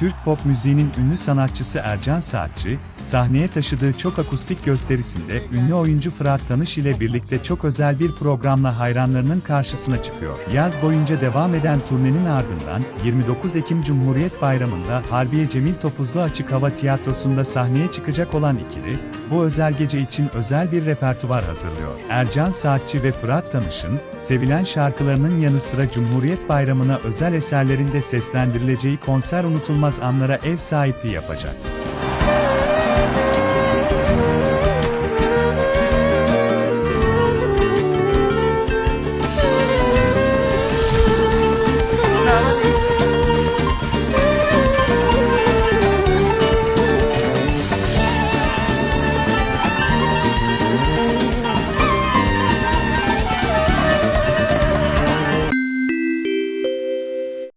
Türk pop müziğinin ünlü sanatçısı Ercan Saatçı, sahneye taşıdığı çok akustik gösterisinde ünlü oyuncu Fırat Tanış ile birlikte çok özel bir programla hayranlarının karşısına çıkıyor. Yaz boyunca devam eden turnenin ardından 29 Ekim Cumhuriyet Bayramı'nda Harbiye Cemil Topuzlu Açık Hava Tiyatrosu'nda sahneye çıkacak olan ikili, bu özel gece için özel bir repertuar hazırlıyor. Ercan Saatçı ve Fırat Tanış'ın, sevilen şarkılarının yanı sıra Cumhuriyet Bayramı'na özel eserlerinde seslendirileceği konser unutulmaz anlara ev sahipliği yapacak.